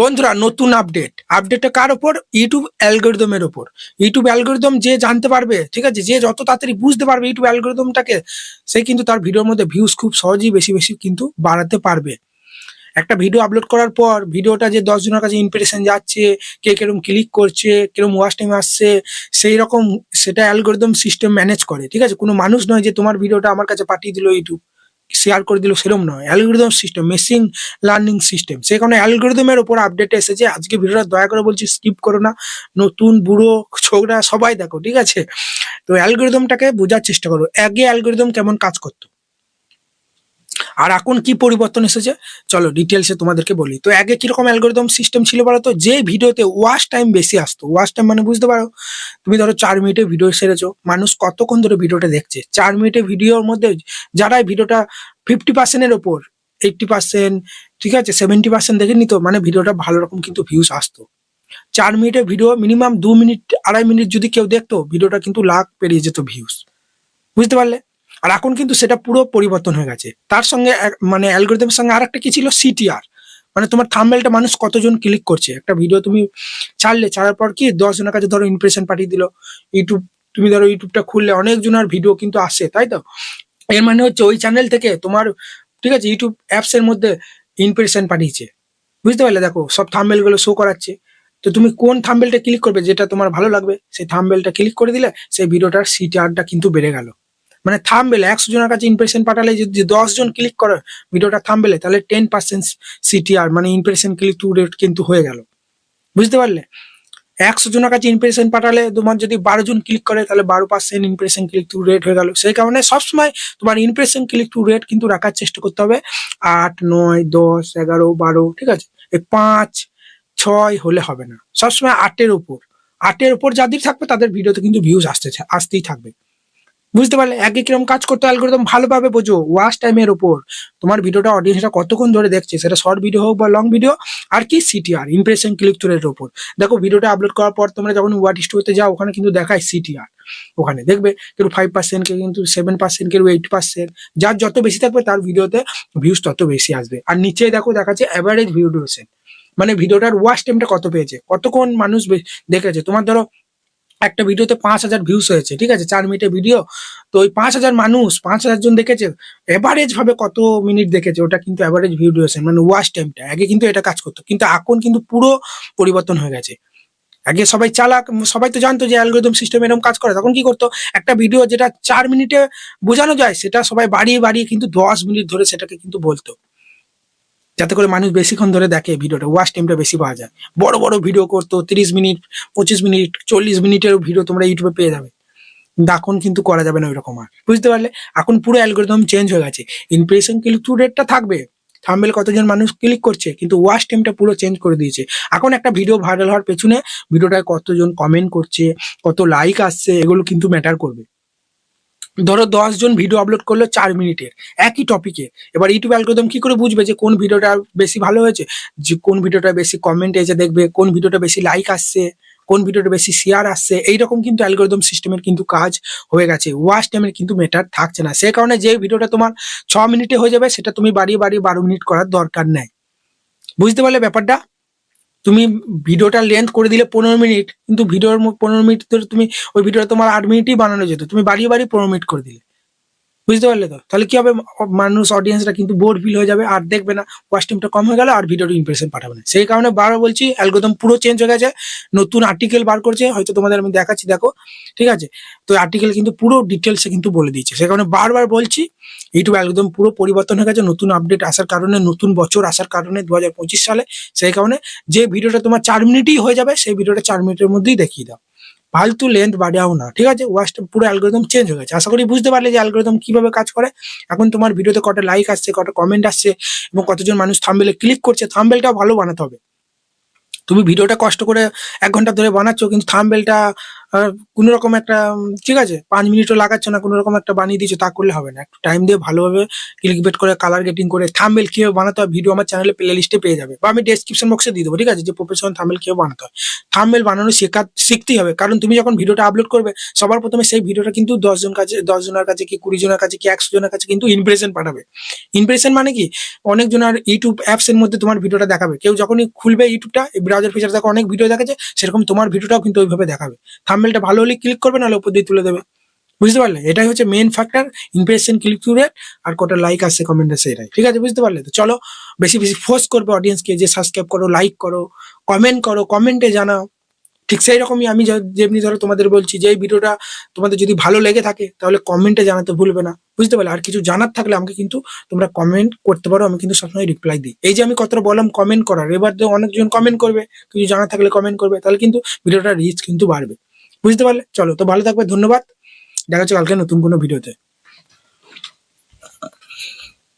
বন্ধুরা, নতুন আপডেট আপডেটটা কার ওপর ইউটিউব অ্যালগোরিদমের ওপর ইউটিউব অ্যালগোরিদম যে জানতে পারবে, ঠিক আছে, যে যত তাড়াতাড়ি বুঝতে পারবে ইউটিউব অ্যালগোরিদমটাকে সে কিন্তু তার ভিডিওর মধ্যে ভিউজ খুব সহজেই বেশি বেশি কিন্তু বাড়াতে পারবে। একটা ভিডিও আপলোড করার পর ভিডিওটা যে দশ জনের কাছে ইমপ্রেশন যাচ্ছে, কে কীরকম ক্লিক করছে কীরকম ওয়াশ টাইম আসছে, সেই রকম সেটা অ্যালগোরিদম সিস্টেম ম্যানেজ করে, ঠিক আছে? কোনো মানুষ নয় যে তোমার ভিডিওটা আমার কাছে পাঠিয়ে দিল ইউটিউব শেয়ার করে দিল সেরকম নয়। Algorithm system machine learning system সেখানে কারণে অ্যালগোরিদমের ওপর আপডেট এসেছে। আজকে ভিডিওটা দয়া করে বলছি স্কিপ করো না। নতুন বুড়ো ছোকরা সবাই দেখো, ঠিক আছে? তো অ্যালগোরিদমটাকে বোঝার চেষ্টা করো। আগে অ্যালগোরিদম কেমন কাজ করতো? আর এখন কি পরিবর্তন এসেছে? চলো ডিটেলসে তোমাদেরকে বলি। তো আগে কীরকম অ্যালগোরিদম সিস্টেম ছিল বলো তো? যে ভিডিওতে ওয়াচ টাইম বেশি আসতো। ওয়াচ টাইম মানে বুঝতে পারো? তুমি ধরো চার মিনিটে ভিডিও সেরেছো। মানুষ কতক্ষণ ধরে ভিডিওটা দেখছে? চার মিনিটে ভিডিওর মধ্যে যারাই ভিডিওটা ফিফটি পার্সেন্টের ওপর এইটটি পার্সেন্ট ঠিক আছে? সেভেন্টি পার্সেন্ট দেখে নিত মানে ভিডিওটা ভালো রকম কিন্তু ভিউজ আসতো। চার মিনিটের ভিডিও মিনিমাম দু মিনিট, আড়াই মিনিট যদি কেউ দেখতো, ভিডিওটা কিন্তু লাখ পেরিয়ে যেত ভিউজ বুঝতে পারলে? আর এখন কিন্তু সেটা পুরো পরিবর্তন হয়ে গেছে। তার সঙ্গে মানে অ্যালগোরিদমের সঙ্গে আর একটা কি ছিল? সিটিআর মানে তোমার থাম্বেলটা মানুষ কতজন ক্লিক করছে? একটা ভিডিও তুমি ছাড়লে, ছাড়ার পর কি দশ জনের কাছে ধরো ইমপ্রেশন পাঠিয়ে দিল। ইউটিউব তুমি ধরো ইউটিউবটা খুললে অনেকজনের ভিডিও কিন্তু আসে, তাই তো? এর মানে হচ্ছে ওই চ্যানেল থেকে তোমার, ঠিক আছে ইউটিউব অ্যাপস এর মধ্যে ইমপ্রেশন পাঠিয়েছে। বুঝতে পারলে? দেখো, সব থাম্বেলগুলো শো করাচ্ছে। তো তুমি কোন থাম্বেলটা ক্লিক করবে? যেটা তোমার ভালো লাগবে, সেই থাম্বেলটা ক্লিক করে দিলে সেই ভিডিওটার সিটিআরটা কিন্তু বেড়ে গেল। মানে থাম্বেল, একশো জনের কাছে ইমপ্রেশন পাঠালে যদি দশ জন ক্লিক করে ভিডিওটা থাম্বেলে, তাহলে টেন পার্সেন্ট সিটিআর মানে ইমপ্রেশন ক্লিক টু রেট কিন্তু হয়ে গেল। বুঝতে পারলে? একশো জনের কাছে ইমপ্রেশন পাঠালে তোমার যদি বারো জন ক্লিক করে, তাহলে বারো percent impression click to rate হয়ে গেল। সেই কারণে সবসময় তোমার ইমপ্রেশন ক্লিক টু রেট কিন্তু রাখার চেষ্টা করতে হবে। আট, নয়, দশ, এগারো, বারো, ঠিক আছে? এই পাঁচ, ছয় হলে হবে না। সবসময় আটের উপর। আটের উপর যাদের থাকবে, তাদের ভিডিওতে কিন্তু ভিউজ আসতে আসতেই থাকবে। বুঝতে পারলে আগে কীরকম কাজ করতে অ্যালগোরিদম ভালোভাবে বোঝো ওয়াচ টাইমের উপর। তোমার ভিডিওটা অডিয়েন্সটা কতক্ষণ ধরে দেখছে? সেটা শর্ট ভিডিও হোক বা লং ভিডিও আর কি সিটিআর ইমপ্রেশন ক্লিক থ্রু এর উপর। দেখো ভিডিওটা আপলোড করার পর তোমরা যখন ওয়াট স্টুডিওতে যাও, ওখানে কিন্তু দেখায় সিটিআর ওখানে দেখবে কেউ ফাইভ পার্সেন্ট কেউ কিন্তু সেভেন পার্সেন্ট কেউ এইট পার্সেন্ট যার যত বেশি থাকবে তার ভিডিওতে ভিউজ তত বেশি আসবে। আর নিচে দেখো দেখাচ্ছে অ্যাভারেজ ভিউ ডিউরেশন মানে ভিডিওটার ওয়াচ টাইমটা কত পেয়েছে? কতক্ষণ মানুষ দেখেছে? তোমার ধরো একটা ভিডিওতে পাঁচ হাজার ভিউস হয়েছে, ঠিক আছে? চার মিনিটের ভিডিও তো ওই পাঁচ হাজার মানুষ, পাঁচ হাজার জন দেখেছে এভারেজ ভাবে কত মিনিট দেখেছে, ওটা কিন্তু অ্যাভারেজ ভিউ ডিউরেশন মানে ওয়াচ টাইমটা আগে কিন্তু এটা কাজ করতো, কিন্তু এখন কিন্তু পুরো পরিবর্তন হয়ে গেছে। আগে সবাই চালাক, সবাই তো জানতো যে অ্যালগোরিদম সিস্টেম এরকম কাজ করে, তখন কি করতো? একটা ভিডিও যেটা চার মিনিটে বোঝানো যায়, সেটা সবাই বাড়িয়ে বাড়িয়ে কিন্তু দশ মিনিট ধরে সেটাকে কিন্তু বলতো। যাতে করে মানুষ বেশিক্ষণ ধরে দেখে ভিডিওটা ওয়াচ টাইমটা বেশি পাওয়া যায়। বড় বড় ভিডিও করতো, তিরিশ মিনিট, পঁচিশ মিনিট, চল্লিশ মিনিটের ভিডিও তোমরা ইউটিউবে পেয়ে যাবে। এখন কিন্তু করা যাবে না ওইরকম আর। বুঝতে পারলে? এখন পুরো অ্যালগোরিদম চেঞ্জ হয়ে গেছে। ইমপ্রেশন ক্লিক টু রেটটা থাকবে। থাম্বেল কতজন মানুষ ক্লিক করছে, কিন্তু ওয়াচ টাইমটা পুরো চেঞ্জ করে দিয়েছে। এখন একটা ভিডিও ভাইরাল হওয়ার পেছনে ভিডিওটায় কতজন কমেন্ট করছে, কত লাইক আসছে, এগুলো কিন্তু ম্যাটার করবে। ধরো জন ভিডিও আপলোড করল চার মিনিটের, একই টপিকে এবার ইউটিউব অ্যালগোরিদম কি করে বুঝবে যে কোন ভিডিওটা বেশি ভালো হয়েছে? যে কোন ভিডিওটা বেশি কমেন্ট এসে দেখবে, কোন ভিডিওটা বেশি লাইক আসছে, কোন ভিডিওটা বেশি শেয়ার আসছে, এইরকম কিন্তু অ্যালগোরিদম সিস্টেমের কিন্তু কাজ হয়ে গেছে। ওয়াচ টাইমের কিন্তু মেটার থাকছে না। সে কারণে যে ভিডিওটা তোমার ছ মিনিটে হয়ে যাবে, সেটা তুমি বাড়িয়ে বাড়িয়ে বারো মিনিট করার দরকার নেই। বুঝতে পারলে ব্যাপারটা? তুমি ভিডিওটা লেন্থ করে দিলে পনেরো মিনিট কিন্তু ভিডিওর পনেরো মিনিট ধরে তুমি ওই ভিডিওটা তোমার আট মিনিটই বানানো যেত। তুমি বাড়িয়ে বাড়িয়ে পনেরো মিনিট করে দিলে। বুঝতে পারলে তো? তাহলে কি হবে? মানুষ অডিয়েন্সরা কিন্তু বোর ফিল হয়ে যাবে, আর দেখবে না ওয়াচ টাইমটা কম হয়ে গেল, আর ভিডিওর ইমপ্রেশন পাঠাবে না। সেই কারণে বারবার বলছি অ্যালগোদম পুরো চেঞ্জ হয়ে গেছে, নতুন আর্টিকেল বার করছে, হয়তো তোমাদের আমি দেখাচ্ছি, দেখো, ঠিক আছে? তো আর্টিকেল কিন্তু পুরো ডিটেলসে কিন্তু বলে দিয়েছে। সেই কারণে বারবার বলছি ইউটিউব অ্যালগোদম পুরো পরিবর্তন হয়ে গেছে, নতুন আপডেট আসার কারণে, নতুন বছর আসার কারণে দু সালে। সেই কারণে যে ভিডিওটা তোমার চার মিনিটই হয়ে যাবে, সেই ভিডিওটা চার মিনিটের মধ্যেই দেখিয়ে দাও। ফালতু লেন্থ বাড়াও না, ঠিক আছে? ওয়াস্ট পুরো অ্যালগোরিদম চেঞ্জ হয়ে গেছে। আশা করি বুঝতে পারলে যে অ্যালগোরিদম কীভাবে কাজ করে। এখন তোমার ভিডিওতে কটা লাইক আসছে, কটা কমেন্ট আসছে এবং কতজন মানুষ থাম্বেলে ক্লিক করছে থাম্বেলটাও ভালো বানাতে হবে। তুমি ভিডিওটা কষ্ট করে এক ঘণ্টা ধরে বানাচ্ছ, কিন্তু থাম্বেলটা কোনো রকম একটা ঠিক আছে, পাঁচ মিনিটও লাগাচ্ছ না, কোনো রকম একটা বানিয়ে দিচ্ছ তা করলে হবে না। একটু টাইম দিয়ে ভালোভাবে ক্লিক বেট করে কালার গেটিং করে থাম্বেল কীভাবে বানাতে হয় ভিডিও আমার চ্যানেলে প্লে লিস্টে পেয়ে যাবে। বা আমি ডেসক্রিপশন বক্সে দিয়ে দেবো, ঠিক আছে, যে প্রফেশনাল থাম্বেল কীভাবে বানাতে হয়। থাম্বেল বানানো শেখা, শিখতেই হবে, কারণ তুমি যখন ভিডিওটা আপলোড করবে, সবার প্রথমে সেই ভিডিওটা কিন্তু দশ জন কাছে দশজনের কাছে কি কুড়ি জনের কাছে কি একশো জনের কাছে কিন্তু ইমপ্রেশন পাঠাবে। ইমপ্রেশন মানে কি? অনেক জনের ইউটিউব অ্যাপস এর মধ্যে তোমার ভিডিওটা দেখাবে। কেউ যখনই খুলবে ইউটিউবটা ব্রাউজার ফিচার দেখো অনেক ভিডিও দেখাচ্ছে, সেরকম তোমার ভিডিওটাও কিন্তু ওইভাবে দেখাবে। থাম্বেলটা ভালো হলে ক্লিক করবে, নাহলে উপর দিয়ে তুলে দেবে। বুঝতে পারলে? এটাই হচ্ছে main factor impression click to rate আর কটা লাইক আসছে কমেন্ট আসছে এটাই ঠিক আছে? বুঝতে পারলে? তো চলো, বেশি বেশি ফোর্স করবে অডিয়েন্সকে যে সাবস্ক্রাইব করো লাইক করো কমেন্ট করো কমেন্টে জানাও। ঠিক সেই রকমই আমি যেমনি ধরো তোমাদের বলছি যে এই ভিডিওটা তোমাদের যদি ভালো লেগে থাকে, তাহলে কমেন্টে জানাতে ভুলবে না। বুঝতে পারলে? আর কিছু জানার থাকলে আমাকে কিন্তু তোমরা কমেন্ট করতে পারো, আমি কিন্তু সবসময় রিপ্লাই দিই। এই যে আমি কতটা বললাম কমেন্ট করার, এবার তো অনেকজন কমেন্ট করবে, কিছু জানা থাকলে কমেন্ট করবে, তাহলে কিন্তু ভিডিওটা রিচ কিন্তু বাড়বে। বুঝতে পারলে? চলো তো ভালো থাকবে ধন্যবাদ। দেখা হচ্ছে কালকে নতুন কোনো ভিডিওতে।